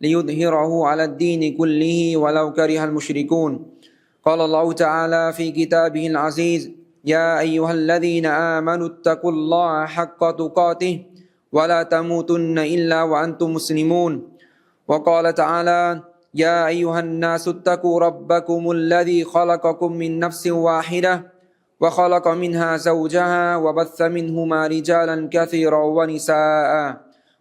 ليظهره على الدين كله ولو كره المشركون. قال الله تعالى في كتابه العزيز يا أيها الذين آمنوا اتقوا الله حق تقاته ولا تموتن إلا وأنتم مسلمون. وقال تعالى يا أيها الناس اتقوا ربكم الذي خلقكم من نفس واحدة وخلق منها زوجها وبث منهما رجالا كثيرا ونساء.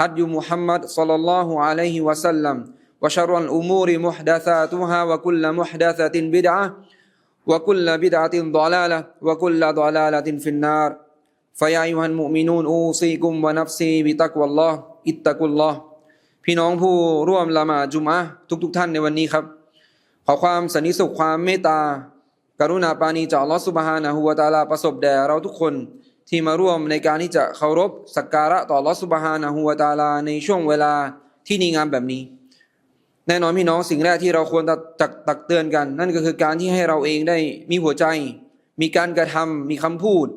هدي محمد صلى الله عليه وسلم وشر الأمور محدثاتها وكل محدثة بدعة وكل بدعة ضلالة وكل ضلالة في النار فيا أيها المؤمنون أوصيكم ونفسي بتقوى الله اتقوا الله พี่น้องผู้ร่วมละหมาดจุมอะห์ทุกๆทท่านในวันนี้ครับ ขอความสันติสุขความเมตตา กรุณาปรานีจากอัลลอฮฺสุบฮานะฮูวะตะอาลาประสบแด่เราทุกคน ที่มาร่วมในการที่จะเคารพสักการะต่ออัลอสุบฮานะฮูวะตาลาในช่วงเวลาที่ดีงามแบบนี้ แน่นอนพี่น้องสิ่งแรกที่เราควรตักตักเตือนกัน นั่นก็คือการที่ให้เราเองได้มีหัวใจ มีการกระทำมีคำพูด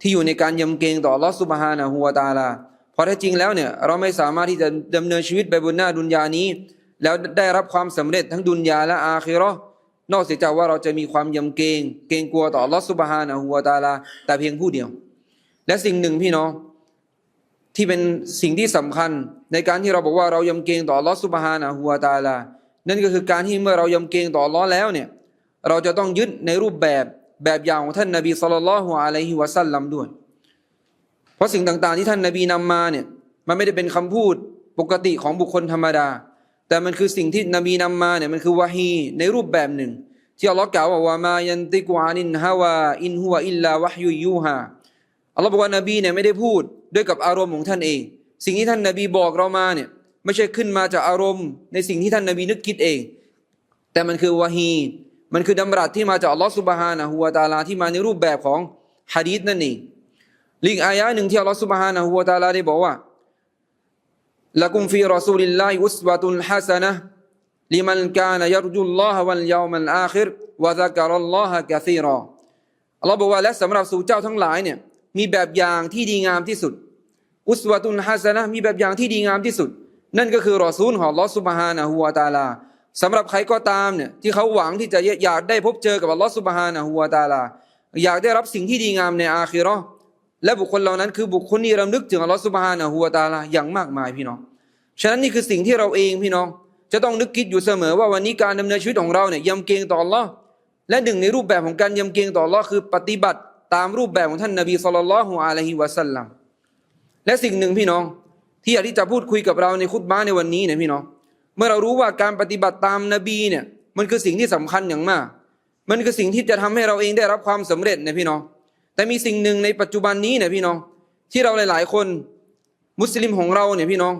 ที่อยู่ในการยำเกรงต่ออัลอสุบฮานะฮูวะตาลาเพราะแท้จริงแล้วเนี่ยเราไม่สามารถที่จะดำเนินชีวิตไปบนหน้าดุนยานี้ แล้วได้รับความสำเร็จทั้งดุนยาและอาคิราะห์นอกเสียจากว่าเราจะมีความยำเกรงเกรงกลัวต่ออัลอสุบฮานะฮูวะตาลาแต่เพียงผู้เดียว และสิ่งหนึ่งพี่น้องที่เป็นสิ่งที่สำคัญ ในการที่เราบอกว่าเรายำเกรงต่อลอสุบฮานะฮูวตาลา นั่นก็คือการที่เมื่อเรายำเกรงต่อลอแล้วเนี่ยเราจะต้องยึดในรูปแบบแบบอย่างของท่านนบีสุลต่านละฮ์อะลัยฮิวะสัลลัมด้วย เพราะสิ่งต่างๆที่ท่านนบีนำมาเนี่ยมันไม่ได้เป็นคำพูดปกติของบุคคลธรรมดา แต่มันคือสิ่งที่นบีนำมาเนี่ยมันคือวะฮีในรูปแบบหนึ่ง ที่อัลลอฮ์กล่าวว่าวามายันติกุอานินฮาวาอินฮุวะอิลลาวะฮยุยูฮา อัลลอฮ์บอกว่านบีเนี่ยไม่ได้พูดด้วยกับอารมณ์ของท่านเอง สิ่งที่ท่านนบีบอกเรามาเนี่ยไม่ใช่ขึ้นมาจากอารมณ์ในสิ่งที่ท่านนบีนึกคิดเอง แต่มันคือวะฮีมันคือดำรัสที่มาจากอัลลอฮ์สุบฮานะฮูวะตะอาลาที่มาในรูปแบบของฮะดีษนั่นเองลิงอายะหนึ่งที่อัลลอฮ์สุบฮานะฮูวะตะอาลาได้บอกว่าละกุมฟีรอซูลิลลาฮิอุสวะตุลฮะซะนะลิมันกานยัรจุลลอฮะวัลยามัลอาคิรวะซักรัลลอฮะกะซีรออัลลอฮ์บอกว่าและสำหรับสู่เจ้าทั้งหลายเนี่ย มีแบบอย่างที่ดีงามที่สุด อุสวะตุนฮัสนะมีแบบอย่างที่ดีงามที่สุด นั่นก็คือรอซูลของลอสุบฮานะฮูวาตาลาสำหรับใครก็ตามเนี่ยที่เขาหวังที่จะอยากได้พบเจอกับอัลลอฮฺสุบฮานะฮูวาตาลาอยากได้รับสิ่งที่ดีงามในอาคิราะห์และบุคคลเหล่านั้นคือบุคคลที่รำลึกถึงอัลลอฮฺสุบฮานะฮูวาตาลาอย่างมากมายพี่น้องฉะนั้นนี่คือสิ่งที่เราเองพี่น้อง จะต้องนึกคิดอยู่เสมอว่าวันนี้การดำเนินชีวิตของเราเนี่ยยำเกรงต่ออัลลอฮ์และหนึ่งในรูปแบบของการยำเกรงต่ออัลลอฮ์คือปฏิบัติ ตามรูปแบบของท่านนบีสุลต่านละฮ์อะลัยฮิวะสัลลัมและสิ่งหนึ่งพี่น้อง ที่อยากที่จะพูดคุยกับเราในคุตบ้าในวันนี้เนี่ยพี่น้อง เมื่อเรารู้ว่าการปฏิบัติตามนบีเนี่ยมันคือสิ่งที่สำคัญอย่างมาก มันคือสิ่งที่จะทำให้เราเองได้รับความสำเร็จเนี่ยพี่น้อง แต่มีสิ่งหนึ่งในปัจจุบันนี้เนี่ยพี่น้อง ที่เราหลาย ๆ คนมุสลิมของเราเนี่ยพี่น้อง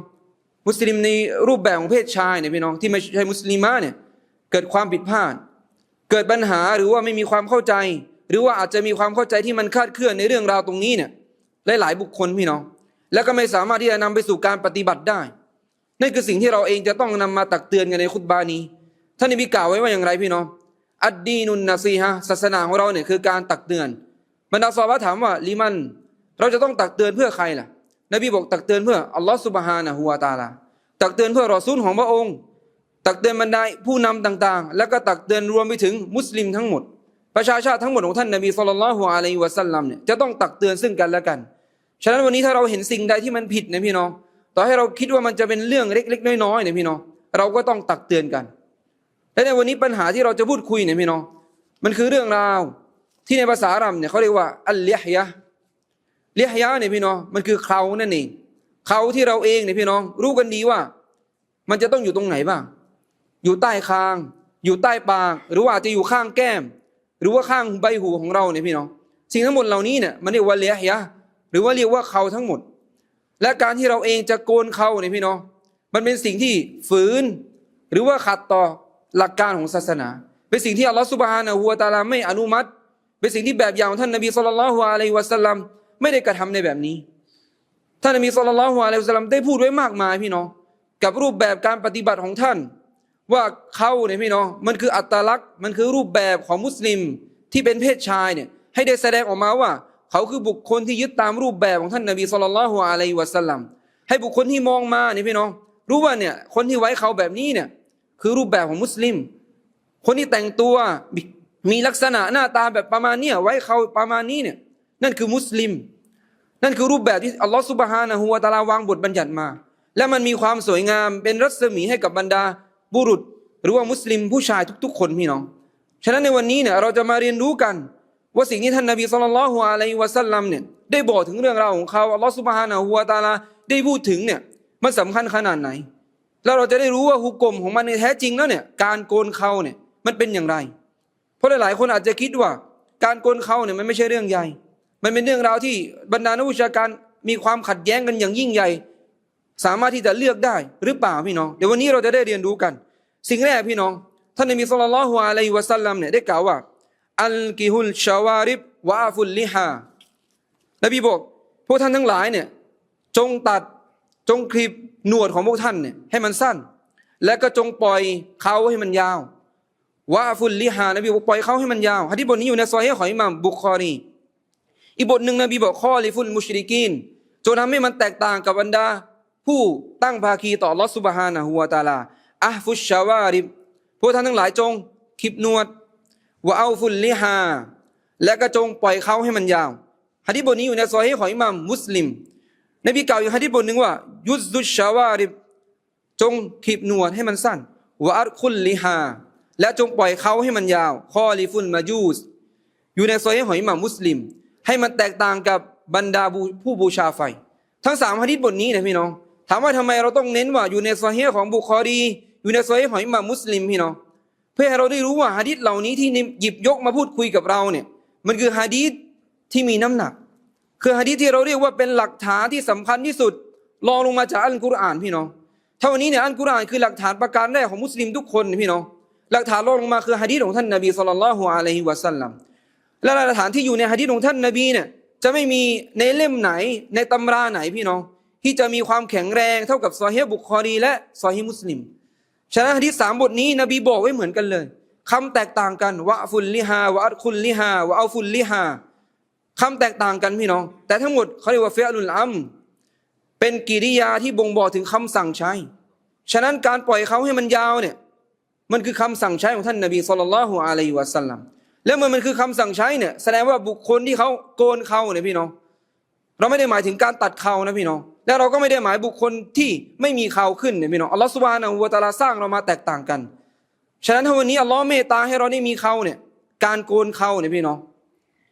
มุสลิมในรูปแบบของเพศชายเนี่ยพี่น้องที่ไม่ใช่มุสลิมะเนี่ยเกิดความผิดพลาด เกิดปัญหาหรือว่าไม่มีความเข้าใจ รือว่าอาจจะมีความเข้าใจที่มันคาดเคลื่อนในเรื่องราวตรงนี้เนี่ยหลายๆบุคคลพี่น้อง แล้วก็ไม่สามารถที่จะนำไปสู่การปฏิบัติได้ นั่นคือสิ่งที่เราเองจะต้องนำมาตักเตือนกันในคุตบานี้ ท่านนบีกล่าวไว้ว่าอย่างไรพี่น้อง อัดดีนุนนาซีฮะศาสนาของเราเนี่ยคือการตักเตือนบรรดาซอฮาบะถามว่าลิมัน เราจะต้องตักเตือนเพื่อใครล่ะ นบีบอกตักเตือนเพื่ออัลลอฮฺสุบฮานะฮูวาตาลาตักเตือนเพื่อรอซูลของพระองค์ ตักเตือนบรรดาผู้นำต่างๆ แล้วก็ตักเตือนรวมไปถึงมุสลิมทั้งหมด ประชาชาติทั้งหมดของท่านนบีสุลต่านละฮ์อะลัยฮิวะสัลลัมเนี่ยจะต้องตักเตือนซึ่งกันและกัน ฉะนั้นวันนี้ถ้าเราเห็นสิ่งใดที่มันผิดนะพี่น้อง ต่อให้เราคิดว่ามันจะเป็นเรื่องเล็กๆ น้อยๆเนี่ยพี่น้อง เราก็ต้องตักเตือนกัน และในวันนี้ปัญหาที่เราจะพูดคุยเนี่ยพี่น้อง มันคือเรื่องราวที่ในภาษาอาหรับเนี่ยเขาเรียกว่าอัลเลียฮยะเลียฮยะเนี่ยพี่น้อง มันคือเขานั่นเองเขาที่เราเองเนี่ยพี่น้อง รู้กันดีว่า มันจะต้องอยู่ตรงไหนบ้าง อยู่ใต้คาง อยู่ใต้ปาก หรือว่าจะอยู่ข้างแก้ม หรือว่าข้างใบหูของเราเนี่ยพี่น้องสิ่งทั้งหมดเหล่านี้เนี่ยมันเรียกว่าเลียยะหรือว่าเรียกว่าเขาทั้งหมด และการที่เราเองจะโกนเขาเนี่ยพี่น้องมันเป็นสิ่งที่ฝืน หรือว่าขัดต่อหลักการของศาสนา เป็นสิ่งที่อัลลอฮฺสุบฮานะฮูวะตาลาไม่อนุมัติ เป็นสิ่งที่แบบอย่างของท่านนบีสุลต่านละฮ์อะลัยฮิวะสัลลัมไม่ได้กระทำในแบบนี้ท่านนบีสุลต่านละฮ์อะลัยฮิวะสัลลัมได้พูดไว้มากมายพี่น้องกับรูปแบบการปฏิบัติของท่าน ว่าเขาเนี่ยพี่น้องมันคืออัตลักษณ์มันคือรูปแบบของมุสลิมที่เป็นเพศชายเนี่ยให้ได้แสดงออกมาว่า เขาคือบุคคลที่ยึดตามรูปแบบของท่านนบีสุลต่านละฮ์อะลัยวะสัลลัมให้บุคคลที่มองมาเนี่ยพี่น้องรู้ว่าเนี่ยคนที่ไว้เขาแบบนี้เนี่ยคือรูปแบบของมุสลิม คนที่แต่งตัวมีลักษณะหน้าตาแบบประมาณเนี้ยไว้เขาประมาณนี้เนี่ยนั่นคือมุสลิม นั่นคือรูปแบบที่อัลลอฮฺสุบฮานะฮูวะตาลาวางบทบัญญัติมา และมันมีความสวยงามเป็นรัศมีให้กับบรรดา บุรุษ หรือว่ามุสลิมผู้ชายทุก ๆ คนพี่น้อง ฉะนั้นในวันนี้เนี่ยเราจะมาเรียนรู้กัน ว่าสิ่งที่ท่านนบีสุลต่านละฮ์อะลัยฮิวะสัลลัมเนี่ยได้บอกถึงเรื่องราวของเขาอัลลอฮฺสุบฮานะฮูวะตาลาได้พูดถึงเนี่ยมันสำคัญขนาดไหน แล้วเราจะได้รู้ว่าฮุกกลมของมันในแท้จริงแล้วเนี่ยการโกนเขาเนี่ยมันเป็นอย่างไร เพราะหลายๆคนอาจจะคิดว่า การโกนเขาเนี่ยมันไม่ใช่เรื่องใหญ่ มันเป็นเรื่องราวที่บรรดานักวิชาการมีความขัดแย้งกันอย่างยิ่งใหญ่ สามารถที่จะเลือกได้หรือเปล่าพี่น้อง เดี๋ยววันนี้เราจะได้เรียนรู้กัน สิ่งแรกพี่น้อง ท่านนบีสุลต่านละฮ์อะลัยฮิวะสัลลัมเนี่ยได้กล่าวว่าอัลกิฮุลชาวาริบวาฟุลลิฮานบีบอกพวกท่านทั้งหลายเนี่ยจงตัดจงคลิปหนวดของพวกท่านเนี่ยให้มันสั้น และก็จงปล่อยเขาให้มันยาววาฟุลลิฮานบีบอกปล่อยเขาให้มันยาวฮะที่บทนี้อยู่ในซอยให้ของอิหม่ามบุคคอรีอีกบทหนึ่งนบีบอกข้อลิฟุลมุชริกีนจนทำให้มันแตกต่างกับบรรดา ผู้ตั้งภาคีต่อลอสุบฮานะฮูวาตาลาอะฟุชชาวาริบพวกท่านทั้งหลายจงคลิปนวดวะเอาฟุลลิฮาและก็จงปล่อยเขาให้มันยาวฮะที่บทนี้อยู่ในซอยให้ของอิหม่ามมุสลิมนบีกล่าวอยู่ฮะที่บทหนึ่งว่า ยุซุชชาวาริบจงคลิปนวดให้มันสั้นวะอัรคุลลิฮาและจงปล่อยเขาให้มันยาวข้อลิฟุลมาจูสอยู่ในซอยของอิหม่ามมุสลิม ให้มันแตกต่างกับบรรดาผู้บูชาไฟ ทั้งสามฮะดิษบทนี้นะพี่น้อง ถามว่าทำไมเราต้องเน้นว่าอยู่ในซอยของบุคอรีอยู่ในซอยของอิหม่ามมุสลิมพี่น้องเพื่อให้เราได้รู้ว่าฮะดิษเหล่านี้ที่หยิบยกมาพูดคุยกับเราเนี่ยมันคือฮะดิษที่มีน้ำหนัก คือฮะดิษที่เราเรียกว่าเป็นหลักฐานที่สำคัญที่สุดรองลงมาจากอัลกุรอานพี่น้องเท่านี้เนี่ยอัลกุรอานคือหลักฐานประการแรกของมุสลิมทุกคนพี่น้องหลักฐานรองลงมาคือฮะดิษของท่านนบีสุลต่านละฮ์อะลัยฮิวะสัลลัมและหลักฐานที่อยู่ในฮะดีษของท่านนบีเนี่ยจะไม่มีในเล่มไหนในตำราไหนพี่น้อง ที่จะมีความแข็งแรงเท่ากับซอฮีฮ์บุคอรีและซอฮีฮ์มุสลิม ฉะนั้นฮะดีษสามบทนี้นบีบอกไว้เหมือนกันเลยคำแตกต่างกันวะฟุลลิฮาวะอัดคุลลิฮาวะอาฟุลลิฮาคำแตกต่างกันพี่น้อง แต่ทั้งหมดเขาเรียกว่าเฟอลุลอัมเป็นกิริยาที่บ่งบอกถึงคำสั่งใช้ ฉะนั้นการปล่อยเขาให้มันยาวเนี่ยมันคือคำสั่งใช้ของท่านนบีสุลต่านละฮ์อะลัยฮิวะสัลลัมแล้วมันมันคือคำสั่งใช้เนี่ยแสดงว่าบุคคลที่เขาโกนเขาเนี่ยพี่น้อง เราไม่ได้หมายถึงการตัดเขานะพี่น้อง และเราก็ไม่ได้หมายบุคคลที่ไม่มีเขาขึ้นเนี่ยพี่น้องอัลลอฮฺสุบานะฮูวะตาลาสร้างเรามาแตกต่างกัน ฉะนั้นถ้าวันนี้อัลลอฮ์เมตตาให้เราได้มีเขาเนี่ย การโกนเขาเนี่ยพี่น้อง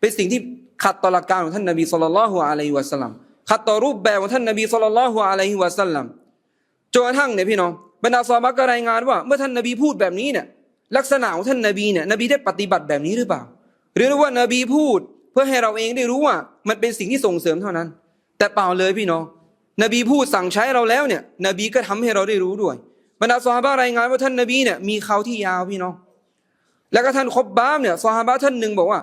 เป็นสิ่งที่ขัดต่อหลักการของท่านนบีสุลต่านละฮ์อะลัยฮิวะสัลลัมขัดต่อรูปแบบของท่านนบีสุลต่านละฮ์อะลัยฮิวะสัลลัมจนกระทั่งเนี่ยพี่น้องบรรดาซอฮาบะก็รายงานว่า เมื่อท่านนบีพูดแบบนี้เนี่ยลักษณะของท่านนบีเนี่ยนบีได้ปฏิบัติแบบนี้หรือเปล่า หรือว่านบีพูดเพื่อให้เราเองได้รู้ว่า มันเป็นสิ่งที่ส่งเสริมเท่านั้น แต่เปล่าเลยพี่น้อง นบีพูดสั่งใช้เราแล้วเนี่ย นบีก็ทำให้เราได้รู้ด้วยบรรดาซอฮาบะรายงานว่าท่านนบีเนี่ยมีเขาที่ยาวพี่น้อง แล้วก็ท่านคบบามเนี่ยซอฮาบะท่านหนึ่งบอกว่า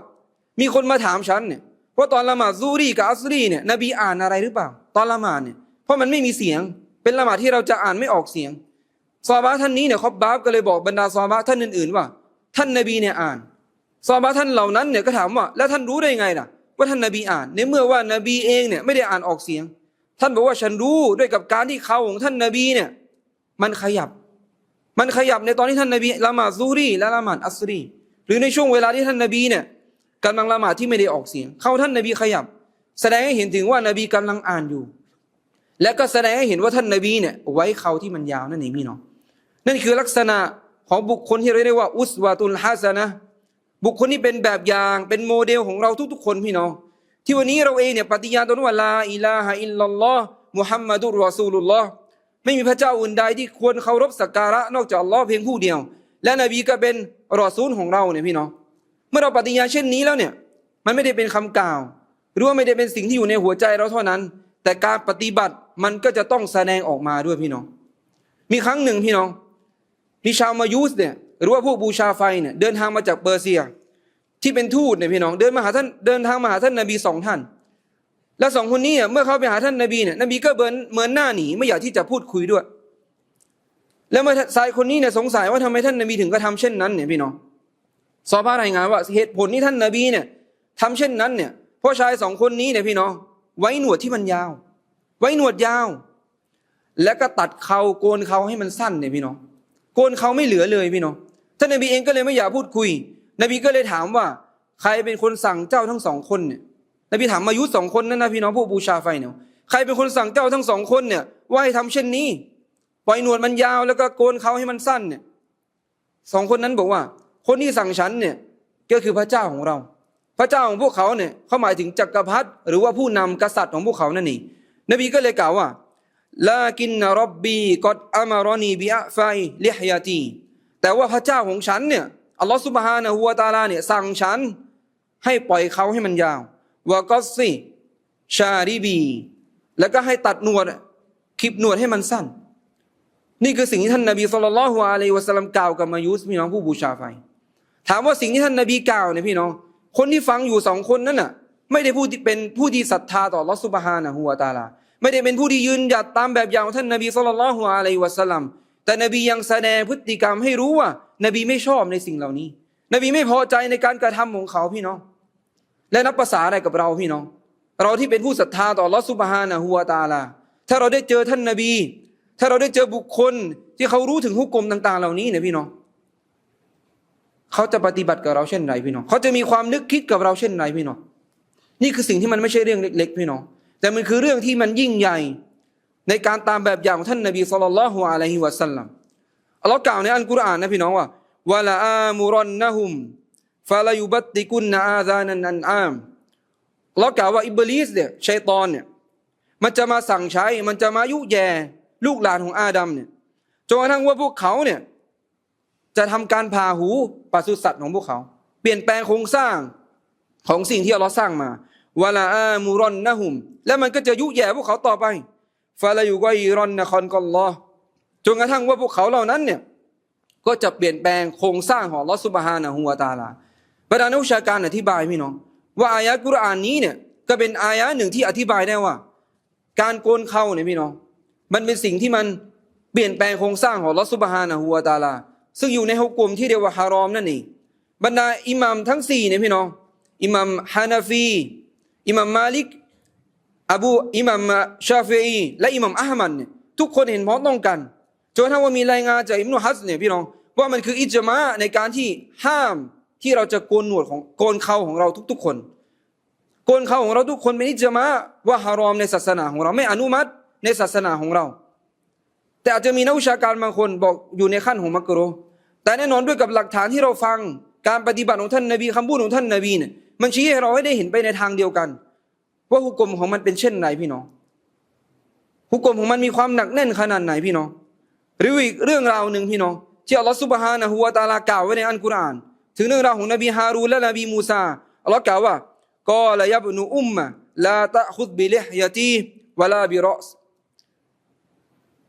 มีคนมาถามฉันเนี่ยว่าตอนละหมาดซูรีกับอัสรีเนี่ยนบีอ่านอะไรหรือเปล่า ตอนละหมาดเนี่ยเพราะมันไม่มีเสียง เป็นละหมาดที่เราจะอ่านไม่ออกเสียงซอฮาบะท่านนี้เนี่ยคอบบาบก็เลยบอกบรรดาซอฮาบะท่านอื่นๆว่า ท่านนบีเนี่ยอ่านซอฮาบะท่านเหล่านั้นเนี่ยก็ถามว่า แล้วท่านรู้ได้ไงล่ะ ว่าท่านนบีอ่านในเมื่อว่านบีเองเนี่ยไม่ได้อ่านออกเสียง ท่านบอกว่าฉันรู้ด้วยกับการที่เขาของท่านนบีเนี่ย มันขยับ มันขยับในตอนที่ท่านนบีละหมาดซูรีและละหมาดอัสรี หรือในช่วงเวลาที่ท่านนบีเนี่ยกำลังละหมาดที่ไม่ได้ออกเสียง เข้าท่านนบีขยับ แสดงให้เห็นถึงว่านบีกำลังอ่านอยู่ และก็แสดงให้เห็นว่าท่านนบีเนี่ยไว้เขาที่มันยาวนั่นเองพี่น้องนั่นคือลักษณะของบุคคลที่เราเรียกว่า อุสวาตุลฮัสนะบุคคลที่เป็นแบบอย่างเป็นโมเดลของเราทุกๆ คนพี่น้อง ที่วันนี้เราเองเนี่ยปฏิญาณตนว่าลาอิลาฮะอิลลัลลอฮ์มุฮัมมัดุรรอซูลุลลอฮ์ไม่มีพระเจ้าอื่นใดที่ควรเคารพสักการะนอกจากอัลลอฮ์เพียงผู้เดียว และนบีก็เป็นรอซูลของเราเนี่ยพี่น้องเมื่อเราปฏิญาณเช่นนี้แล้วเนี่ย มันไม่ได้เป็นคำกล่าว หรือว่าไม่ได้เป็นสิ่งที่อยู่ในหัวใจเราเท่านั้น แต่การปฏิบัติมันก็จะต้องแสดงออกมาด้วยพี่น้อง มีครั้งหนึ่งพี่น้องมีชาวมายุสเนี่ยหรือว่าพวกบูชาไฟเนี่ยเดินทางมาจากเปอร์เซีย ที่เป็นทูตเนี่ยพี่น้องเดินมาหาท่านเดินทางมาหาท่านนบีสองท่าน และสองคนนี้เมื่อเขาไปหาท่านนบีเนี่ยนบีก็เบินเหมือนหน้าหนีไม่อยากที่จะพูดคุยด้วย แล้วเมื่อชายคนนี้เนี่ยสงสัยว่าทำไมท่านนบีถึงกระทำเช่นนั้นเนี่ยพี่น้องซอบ้ารายงานว่าเหตุผลที่ท่านนบีเนี่ยทำเช่นนั้นเนี่ยเพราะชายสองคนนี้เนี่ยพี่น้องไว้หนวดที่มันยาว ไว้หนวดยาว แล้วก็ตัดเขาโกนเขาให้มันสั้นเนี่ยพี่น้องโกนเขาไม่เหลือเลยพี่น้องท่านนบีเองก็เลยไม่อยากพูดคุย นบีก็เลยถามว่า ใครเป็นคนสั่งเจ้าทั้งสองคนเนี่ยนบีถามมายุสองคนนั่นนะพี่น้องพวกบูชาไฟเนี่ยใครเป็นคนสั่งเจ้าทั้งสองคนเนี่ยว่าให้ทำเช่นนี้ปล่อยหนวดมันยาวแล้วก็โกนเขาให้มันสั้นเนี่ยสองคนนั้นบอกว่า คนที่สั่งฉันเนี่ยก็คือพระเจ้าของเรา พระเจ้าของพวกเขาเนี่ยเขาหมายถึงจักรพรรดิหรือว่าผู้นำกษัตริย์ของพวกเขานั่นเองนบีก็เลยกล่าวว่าลากินนรบบีกอดอามารอนีบิอะไฟลิฮยาตีแต่ว่าพระเจ้าของฉันเนี่ย อัลลอฮฺสุบฮานะฮูวะตาลาเนี่ยสั่งฉัน ให้ปล่อยเขาให้มันยาววะก็สิชาริบี แล้วก็ให้ตัดหนวดคลิปหนวดให้มันสั้น นี่คือสิ่งที่ท่านนบีสุลต่านละฮ์อะลัยวะสัลลัมกล่าวกับมายุสพี่น้องผู้บูชาไฟ ถามว่าสิ่งที่ท่านนบีกล่าวเนี่ยพี่น้อง คนที่ฟังอยู่สองคนนั้นน่ะ ไม่ได้ผู้ที่เป็นผู้ที่ศรัทธาต่อลอสุบฮานะฮูวะตาลา ไม่ได้เป็นผู้ที่ยืนหยัดตามแบบอย่างของท่านนบีสุลต่านละฮ์อะลัยวะสัลลัมแต่นบียังแสดงพฤติกรรมให้รู้ว่า นบีไม่ชอบในสิ่งเหล่านี้ นบีไม่พอใจในการกระทำของเขาพี่น้อง และนับภาษาอะไรกับเราพี่น้อง เราที่เป็นผู้ศรัทธาต่อลอสุบฮานะฮูวตาลา ถ้าเราได้เจอท่านนบี ถ้าเราได้เจอบุคคลที่เขารู้ถึงหุกกลมต่าง ๆ เหล่านี้เนี่ยพี่น้อง เขาจะปฏิบัติกับเราเช่นไรพี่น้อง เขาจะมีความนึกคิดกับเราเช่นไรพี่น้อง นี่คือสิ่งที่มันไม่ใช่เรื่องเล็ก ๆ พี่น้อง แต่มันคือเรื่องที่มันยิ่งใหญ่ในการตามแบบอย่างของท่านนบีสุลต่านละฮ์อะลัยฮิวะสัลลัม อัลลอฮ์กล่าวในอัลกุรอานนะพี่น้องว่าวะลาอามุรอนนะฮุมฟาลายุบัติกุนนาอาซานันอันอามอัลลอฮ์กล่าวว่าอิบลิสเนี่ยชัยตอนเนี่ยมันจะมาสั่งใช้มันจะมายุแย่ลูกหลานของอาดัมเนี่ยจนกระทั่งว่าพวกเขาเนี่ยจะทำการพาหูปศุสัตว์ของพวกเขา เปลี่ยนแปลงโครงสร้างของสิ่งที่อัลลอฮ์สร้างมาวะลาอามูรอนนะฮุม และมันก็จะยุแย่พวกเขาต่อไปฟาลายุกรอนนะคอนกอลลอ์ จนกระทั่งว่าพวกเขาเหล่านั้นเนี่ยก็จะเปลี่ยนแปลงโครงสร้างของลอสุบฮานะฮูวาตาลาบรรดานักวิชาการอธิบายพี่น้อง ว่าอายะกุรอานนี้เนี่ยก็เป็นอายะหนึ่งที่อธิบายได้ว่า การโกนเข้าเนี่ยพี่น้อง มันเป็นสิ่งที่มันเปลี่ยนแปลงโครงสร้างของลอสุบฮานะฮูวาตาลา ซึ่งอยู่ในฮุกกลมที่เรียกว่าฮารอมนั่นเองบรรดาอิหมัมทั้งสี่เนี่ยพี่น้องอิหมัมฮานาฟีอิหมัมมาลิกอบูอิหมัมชาฟีอีและอิหมัมอัลมัดเนี่ยทุกคนเห็นพ้องต้องกัน จนทั่งว่ามีรายงานจากอิบนุฮัสเนี่ยพี่น้องว่ามันคืออิจมาในการที่ห้ามที่เราจะโกนหนวดของโกนเขาของเราทุก ๆ คน โกนเขาของเราทุกคนเป็นอิจมาว่าฮารอมในศาสนาของเราไม่อนุมัติในศาสนาของเรา แต่อาจจะมีนักวิชาการบางคนบอกอยู่ในขั้นของมักรุแต่แน่นอนด้วยกับหลักฐานที่เราฟังการปฏิบัติของท่านนบีคำพูดของท่านนบีเนี่ยมันชี้ให้เราให้ได้เห็นไปในทางเดียวกัน ว่าหุกกลมของมันเป็นเช่นไรพี่น้องหุกกลมของมันมีความหนักแน่นขนาดไหนพี่น้อง หรืออีกเรื่องราวหนึ่งพี่น้องที่อัลลอฮฺซุบฮานะฮูวะตะอาลากล่าวไว้ในอัลกุรอาน ถึงเรื่องราวของนบีฮารูนและนบีมูซาอัลลอฮ์กล่าวว่ากอลยับนุอุมมะลาตะคุดบิลิฮยตีวะลาบิรอส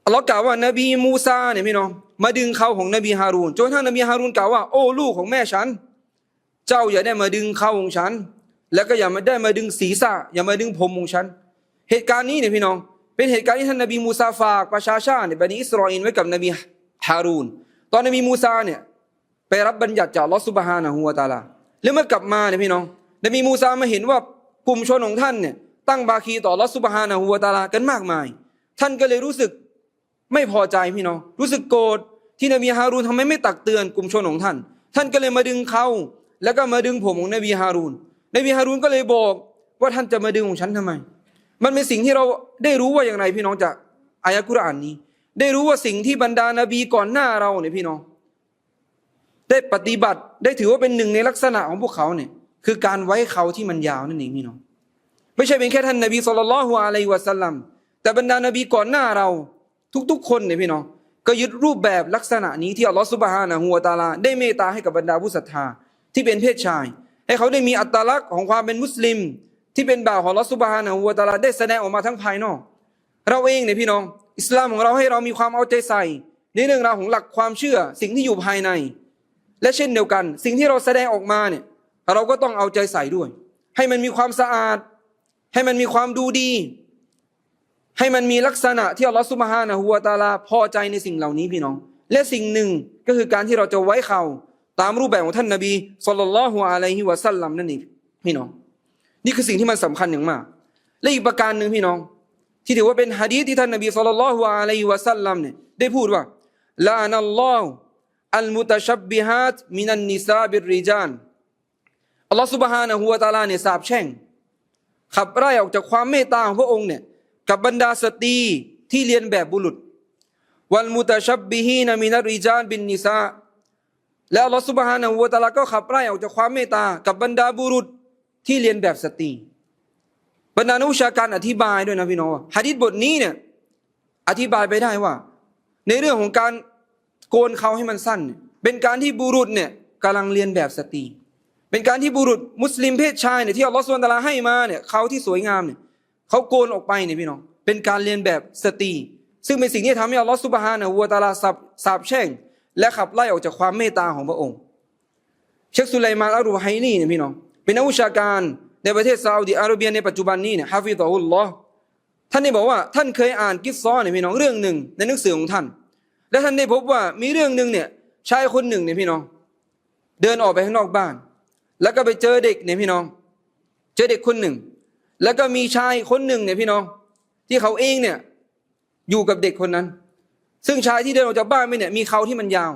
อัลลอฮ์กล่าวว่านบีมูซาเนี่ยพี่น้องมาดึงเขาของนบีฮารูนจนทั่งนบีฮารูนกล่าวว่าโอ้ลูกของแม่ฉัน เจ้าอย่าได้มาดึงเขาของฉัน แล้วก็อย่ามาได้มาดึงศีรษะอย่ามาดึงผมของฉัน เหตุการณ์นี้เนี่ยพี่น้อง เป็นเหตุการณ์ที่ท่านนบีมูซาฝากประชาชาติในบันิอิสราเอลไว้กับนบีฮารูน ตอนนบีมูซาเนี่ยไปรับบัญญัติจากลอสุบฮานะฮูวตาลาแล้วเมื่อกลับมาเนี่ยพี่น้อง นบีมูซามาเห็นว่ากลุ่มชนของท่านเนี่ยตั้งบาคีต่อลอสุบฮานะฮูวตาลากันมากมาย ท่านก็เลยรู้สึกไม่พอใจพี่น้อง รู้สึกโกรธที่นบีฮารูนทำไมไม่ตักเตือนกลุ่มชนของท่าน ท่านก็เลยมาดึงเขาแล้วก็มาดึงผมของนบีฮารูน นบีฮารูนก็เลยบอกว่าท่านจะมาดึงของฉันทำไม มันเป็นสิ่งที่เราได้รู้ว่าอย่างไรพี่น้องจากอายะกุรอานนี้ ได้รู้ว่าสิ่งที่บรรดานบีก่อนหน้าเราเนี่ยพี่น้อง ได้ปฏิบัติได้ถือว่าเป็นหนึ่งในลักษณะของพวกเขาเนี่ย คือการไว้เขาที่มันยาวนั่นเองพี่น้อง ไม่ใช่เป็นแค่ท่านนบีสุลต่านละฮ์อะลัยวะสัลลัมแต่บรรดานบีก่อนหน้าเรา ทุก ๆ คนเนี่ยพี่น้อง ก็ยึดรูปแบบลักษณะนี้ที่อัลลอฮฺสุบฮานะฮูวะตาลาได้เมตตาให้กับบรรดาผู้ศรัทธาที่เป็นเพศชาย ให้เขาได้มีอัตลักษณ์ของความเป็นมุสลิม ที่เป็นบ่าวของลอสุบฮานะฮูวตาลาได้แสดงออกมาทั้งภายนอก เราเองเนี่ยพี่น้อง อิสลามของเราให้เรามีความเอาใจใส่ ในเรื่องราวของหลักความเชื่อสิ่งที่อยู่ภายใน และเช่นเดียวกัน สิ่งที่เราแสดงออกมาเนี่ยเราก็ต้องเอาใจใส่ด้วย ให้มันมีความสะอาด ให้มันมีความดูดี ให้มันมีลักษณะที่อัลลอฮฺสุบฮานะฮูวะตาลาพอใจในสิ่งเหล่านี้พี่น้อง และสิ่งหนึ่งก็คือการที่เราจะไว้เขาตามรูปแบบของท่านนบีสุลต่านละฮ์อะลัยฮิวะสัลลัมนั่นเองพี่น้อง นี่คือสิ่งที่มันสำคัญอย่างมาก และอีกประการหนึ่งพี่น้อง ที่ถือว่าเป็นฮะดีษที่ท่านนบีสุลต่านละฮ์อะลัยฮิวะสัลลัมเนี่ยได้พูดว่าลานัลลอฮ์อัลมุตชับบิฮัตมินันนิซาบิริจานอัลลอฮ์สุบฮานะฮูวะตะอาลาเนี่ยสาบแช่ง ขับไล่ออกจากความเมตตาของพระองค์เนี่ยกับบรรดาสตรีที่เรียนแบบบุรุษ วันมุตชับบิฮีนามินาริจานบินนิซาแล้วอัลลอฮฺสุบฮานะฮูวะตะอาลาก็ขับไล่ออกจากความเมตตากับบรรดาบุรุษ ที่เรียนแบบสตรีบรรดานักวิชาการอธิบายด้วยนะพี่น้องฮะดิษบทนี้เนี่ยอธิบายไปได้ว่า ในเรื่องของการโกนเขาให้มันสั้น เป็นการที่บุรุษเนี่ยกำลังเรียนแบบสตรี เป็นการที่บุรุษมุสลิมเพศชายเนี่ยที่อัลลอฮฺสุลตาราให้มาเนี่ยเขาที่สวยงามเนี่ยเขาโกนออกไปเนี่ยพี่น้องเป็นการเรียนแบบสตรี ซึ่งเป็นสิ่งที่ทำให้อัลลอฮฺสุบฮานะฮูวตาลาสับสาบแช่ง และขับไล่ออกจากความเมตตาของพระองค์ เชคสุไลมานอัลรูไฮนี่เนี่ยพี่น้อง เป็นนักวิชาการในประเทศซาอุดิอาระเบียในปัจจุบันนี้เนี่ยฮาฟิซอุลลอฮ์ท่านได้บอกว่าท่านเคยอ่านกิสซอเนี่ยพี่น้องเรื่องหนึ่งในหนังสือของท่าน และท่านได้พบว่ามีเรื่องหนึ่งเนี่ยชายคนหนึ่งเนี่ยพี่น้อง เดินออกไปข้างนอกบ้าน แล้วก็ไปเจอเด็กเนี่ยพี่น้อง เจอเด็กคนหนึ่ง แล้วก็มีชายคนหนึ่งเนี่ยพี่น้อง ที่เขาเองเนี่ยอยู่กับเด็กคนนั้น ซึ่งชายที่เดินออกจากบ้านไปเนี่ยมีเขาที่มันยาว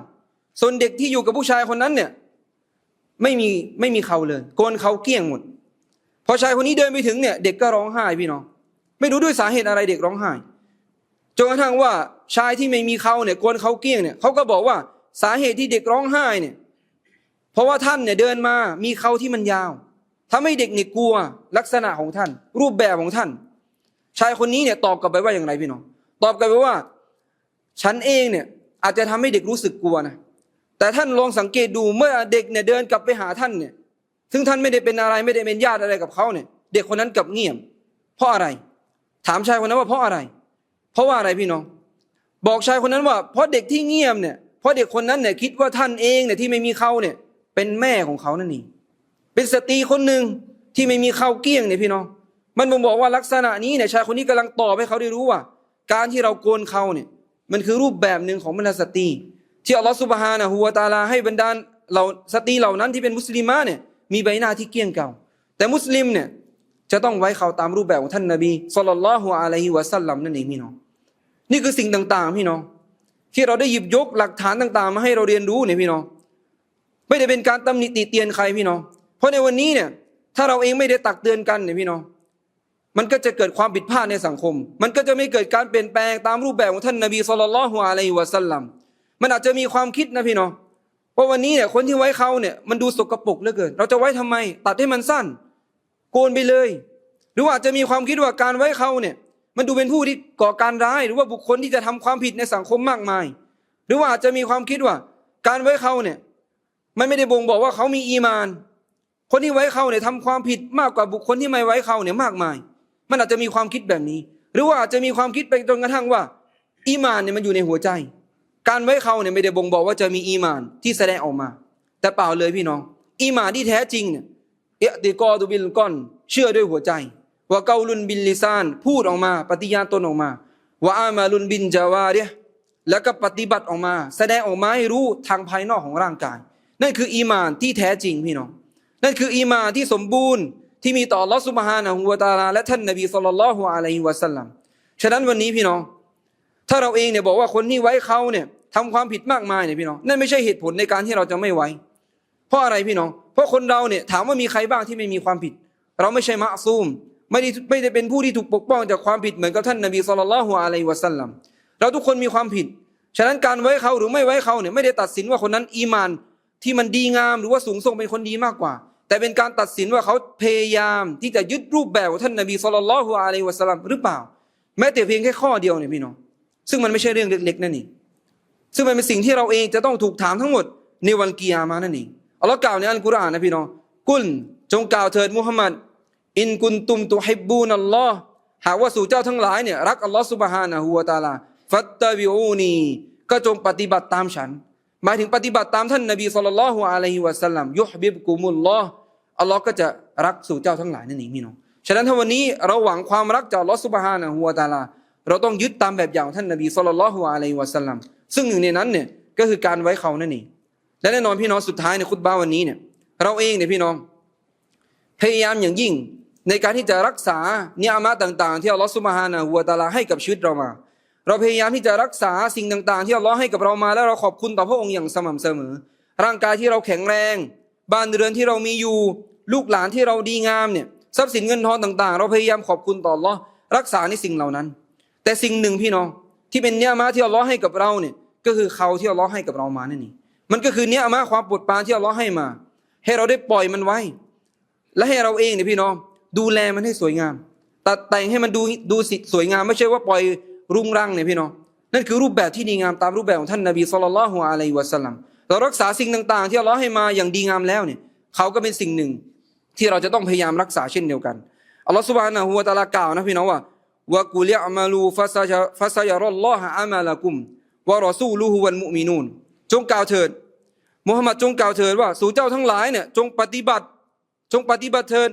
ส่วนเด็กที่อยู่กับผู้ชายคนนั้นเนี่ย ไม่มีไม่มีเขาเลยโกนเขาเกลี้ยงหมด พอชายคนนี้เดินไปถึงเนี่ยเด็กก็ร้องไห้พี่น้อง ไม่รู้ด้วยสาเหตุอะไรเด็กร้องไห้จนกระทั่งว่าชายที่ไม่มีเขาเนี่ยโกนเขาเกลี้ยงเนี่ยเขาก็บอกว่าสาเหตุที่เด็กร้องไห้เนี่ยเพราะว่าท่านเนี่ยเดินมามีเขาที่มันยาวทำให้เด็กเนี่ยกลัวลักษณะของท่าน รูปแบบของท่าน ชายคนนี้เนี่ยตอบกลับไปว่าอย่างไรพี่น้องตอบกลับไปว่า ฉันเองเนี่ยอาจจะทำให้เด็กรู้สึกกลัวนะ แต่ท่านลองสังเกตดูเมื่อเด็กเนี่ยเดินกลับไปหาท่านเนี่ยซึ่งท่านไม่ได้เป็นอะไรไม่ได้เป็นญาติอะไรกับเขาเนี่ย เด็กคนนั้นกลับเงียบเพราะอะไร ถามชายคนนั้นว่าเพราะอะไร เพราะว่าอะไรพี่น้อง บอกชายคนนั้นว่า เพราะเด็กที่เงียบเนี่ยเพราะเด็กคนนั้นเนี่ยคิดว่าท่านเองเนี่ยที่ไม่มีเขาเนี่ยเป็นแม่ของเขานั่นเองเป็นสตรีคนหนึ่งที่ไม่มีเขาเกี้ยงเนี่ยพี่น้อง มันบ่งบอกว่าลักษณะนี้เนี่ยชายคนนี้กำลังตอบให้เขาได้รู้ว่า การที่เราโกนเขาเนี่ยมันคือรูปแบบหนึ่งของบรรดาสตรี ที่อัลลอฮฺสุบฮานะฮูวะตาลาให้บรรดาเราสตรีเหล่านั้นที่เป็นมุสลิมะเนี่ยมีใบหน้าที่เกี้ยงเก่า แต่มุสลิมเนี่ยจะต้องไว้เขาตามรูปแบบของท่านนบีสุลต่านละฮุอะลัยฮิวะสัลลัมนั่นเองพี่น้อง นี่คือสิ่งต่างๆพี่น้อง ที่เราได้หยิบยกหลักฐานต่างๆ มาให้เราเรียนรู้เนี่ยพี่น้อง ไม่ได้เป็นการตำหนิติเตียนใครพี่น้อง เพราะในวันนี้เนี่ยถ้าเราเองไม่ได้ตักเตือนกันเนี่ยพี่น้อง มันก็จะเกิดความผิดพลาดในสังคม มันก็จะไม่เกิดการเปลี่ยนแปลงตามรูปแบบของท่านนบีสุลต่านละฮุอะลัยฮิวะสัลลัม มันอาจจะมีความคิดนะพี่น้องว่าวันนี้เนี่ยคนที่ไว้เขาเนี่ยมันดูสกปรกเหลือเกิน เราจะไว้ทำไม ตัดให้มันสั้น โกนไปเลย หรือว่าอาจจะมีความคิดว่าการไว้เขาเนี่ย มันดูเป็นผู้ที่ก่อการร้าย หรือว่าบุคคลที่จะทำความผิดในสังคมมากมาย หรือว่าอาจจะมีความคิดว่า การไว้เขาเนี่ย มันไม่ได้บ่งบอกว่าเขามีอีมาน คนที่ไว้เขาเนี่ยทำความผิดมากกว่าบุคคลที่ไม่ไว้เขาเนี่ยมากมาย มันอาจจะมีความคิดแบบนี้ หรือว่าอาจจะมีความคิดไปจนกระทั่งว่า อีมานเนี่ยมันอยู่ในหัวใจ การไว้เขาเนี่ยไม่ได้บ่งบอกว่าจะมีอีมานที่แสดงออกมา แต่เปล่าเลยพี่น้อง อีมานที่แท้จริงเนี่ยเอติกอดูบิลก้อน เชื่อด้วยหัวใจว่าเกาลุนบินลิซาน พูดออกมา ปฏิญาณตนออกมาว่าอามาลุนบินจาวาเดียแล้วก็ปฏิบัติออกมา แสดงออกมาให้รู้ทางภายนอกของร่างกาย นั่นคืออีมานที่แท้จริงพี่น้อง นั่นคืออีมานที่สมบูรณ์ที่มีต่อลอสุบฮานะฮูวะตาลาและท่านนบีสุลต่านละฮุอะลัยฮิวะสัลลัมฉะนั้นวันนี้พี่น้อง ถ้าเราเองเนี่ยบอกว่าคนที่ไว้เขาเนี่ยทำความผิดมากมายเนี่ยพี่น้องนั่นไม่ใช่เหตุผลในการที่เราจะไม่ไว้ เพราะอะไรพี่น้อง เพราะคนเราเนี่ยถามว่ามีใครบ้างที่ไม่มีความผิด เราไม่ใช่มะซูม ไม่ได้ไม่ได้เป็นผู้ที่ถูกปกป้องจากความผิดเหมือนกับท่านนบีสุลต่านละฮุอะลัยวะสัลลัมเราทุกคนมีความผิด ฉะนั้นการไว้เขาหรือไม่ไว้เขาเนี่ยไม่ได้ตัดสินว่าคนนั้นอีมานที่มันดีงามหรือว่าสูงส่งเป็นคนดีมากกว่า แต่เป็นการตัดสินว่าเขาพยายามที่จะยึดรูปแบบของท่านนบีสุลต่านละฮ์อะลัยวะสัลลัมหรือเปล่า แม้แต่เพียงแค่ข้อเดียวเนี่ยพี่น้อง ซึ่งมันไม่ใช่เรื่องเล็กๆนั่นเองซึ่งมันเป็นสิ่งที่เราเองจะต้องถูกถามทั้งหมดในวันกิยามานั่นเองอัลลอฮ์กล่าวในอัลกุรอานนะพี่น้องกุลจงกล่าวเถิดมุฮัมมัดอินกุนตุมตุฮิบบูนัลลอฮ์หากว่าสู่เจ้าทั้งหลายเนี่ยรักอัลลอฮ์ซุบฮานะฮูวะตาลาฟัตตะบิอูนีก็จงปฏิบัติตามฉัน หมายถึงปฏิบัติตามท่านนบีสุลต่านละฮ์อะลัยฮิวะสัลลัมยุฮบิบกุมุลลอฮ์อัลลอฮ์ก็จะรักสู่เจ้าทั้งหลายนั่นเองพี่น้องฉะนั้นถ้าวันนี้เราหวังความรักจากอัลลอฮ์ซุบฮานะฮูวะตาลา เราต้องยึดตามแบบอย่างท่านนบีสุลต่านละฮ์อะลัยวะสัลลัมซึ่งหนึ่งในนั้นเนี่ยก็คือการไว้เขานั่นเองและแน่นอนพี่น้องสุดท้ายในคุตบาวันนี้เนี่ยเราเองเนี่ยพี่น้อง พยายามอย่างยิ่งในการที่จะรักษาเนียมะต่างๆ ที่อัลลอฮฺสุบฮานะฮูวะตาลาให้กับชีวิตเรามา เราพยายามที่จะรักษาสิ่งต่างๆ ที่อัลลอฮ์ให้กับเรามา แล้วเราขอบคุณต่อพระองค์อย่างสม่ำเสมอ ร่างกายที่เราแข็งแรง บ้านเรือนที่เรามีอยู่ ลูกหลานที่เราดีงามเนี่ยทรัพย์สินเงินทองต่าง ๆ เราพยายามขอบคุณต่ออัลลอฮ์รักษาในสิ่งเหล่านั้น แต่สิ่งหนึ่งพี่น้องที่เป็นเนียมะที่อัลลอฮ์ให้กับเราเนี่ยก็คือเขาที่อัลลอฮ์ให้กับเรามานั่นเองมันก็คือเนียมะความปรดปานที่อัลลอฮ์ให้มา ให้เราได้ปล่อยมันไว้ และให้เราเองเนี่ยพี่น้องดูแลมันให้สวยงาม ตัดแต่งให้มันดูดูสิสวยงาม ไม่ใช่ว่าปล่อยรุงรังเนี่ยพี่น้องนั่นคือรูปแบบที่ดีงามตามรูปแบบของท่านนบีสุลต่านละฮ์อะลัยวะสัลลัมเรารักษาสิ่งต่างๆ ที่อัลลอฮ์ให้มาอย่างดีงามแล้วเนี่ยเขาก็เป็นสิ่งหนึ่งที่เราจะต้องพยายามรักษาเช่นเดียวกันอัลลอฮ์สุบานะฮูวะตะอาลากล่าวนะพี่น้องว่า วะกุลิอ์มาลูฟะซะยะฟะซะยะรัลลอฮะอามาละกุมวะรอซูลูฮุวัลมุมินูนจงกล่าวเถิดมุฮัมมัดจงกล่าวเถิดว่าสู่เจ้าทั้งหลายเนี่ยจงปฏิบัติ จงปฏิบัติเถิด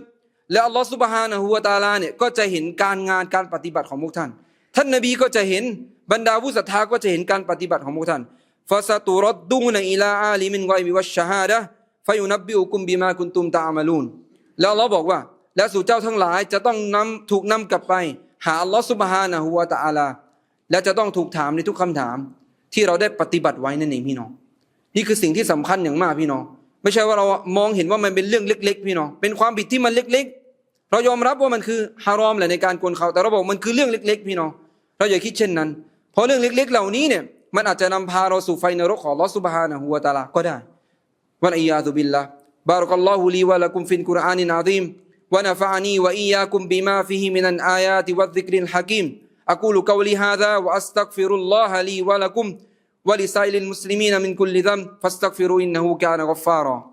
และอัลลอฮฺสุบฮานะฮูวะตาลาเนี่ยก็จะเห็นการงานการปฏิบัติของพวกท่าน ท่านนบีก็จะเห็นบรรดาผู้ศรัทธาก็จะเห็นการปฏิบัติของพวกท่านฟาซาตุรดดูนอิลาอาลิมินไกบิวัชชะฮาดะฟายุนับบิอุกุมบิมาคุนตุมตาอามาลูนแล้วอัลลอฮ์บอกว่า และสู่เจ้าทั้งหลายจะต้องนำถูกนำกลับไป หาอัลลอฮฺสุบฮานะฮูวะตะอาลา และจะต้องถูกถามในทุกคำถาม ที่เราได้ปฏิบัติไว้นั่นเองพี่น้อง นี่คือสิ่งที่สำคัญอย่างมากพี่น้อง ไม่ใช่ว่าเรามองเห็นว่ามันเป็นเรื่องเล็ก ๆ พี่น้อง เป็นความผิดที่มันเล็ก ๆ เรายอมรับว่ามันคือฮารอมแหละในการกวนเขา แต่เราบอกมันคือเรื่องเล็ก ๆ พี่น้อง เราอย่าคิดเช่นนั้น เพราะเรื่องเล็ก ๆ เหล่านี้เนี่ยมันอาจจะนำพาเราสู่ไฟนรกของลอสุบฮานะฮูวะตาลาก็ได้วันอียาตุบิลละบารักัลลอฮุลีวะละกุมฟินกุรอานินอาซีม ونفعني وإياكم بما فيه من الآيات والذكر الحكيم. أقول قولي هذا وأستغفر الله لي ولكم ولسائر المسلمين من كل ذنب فاستغفروا إنه كان غفارا.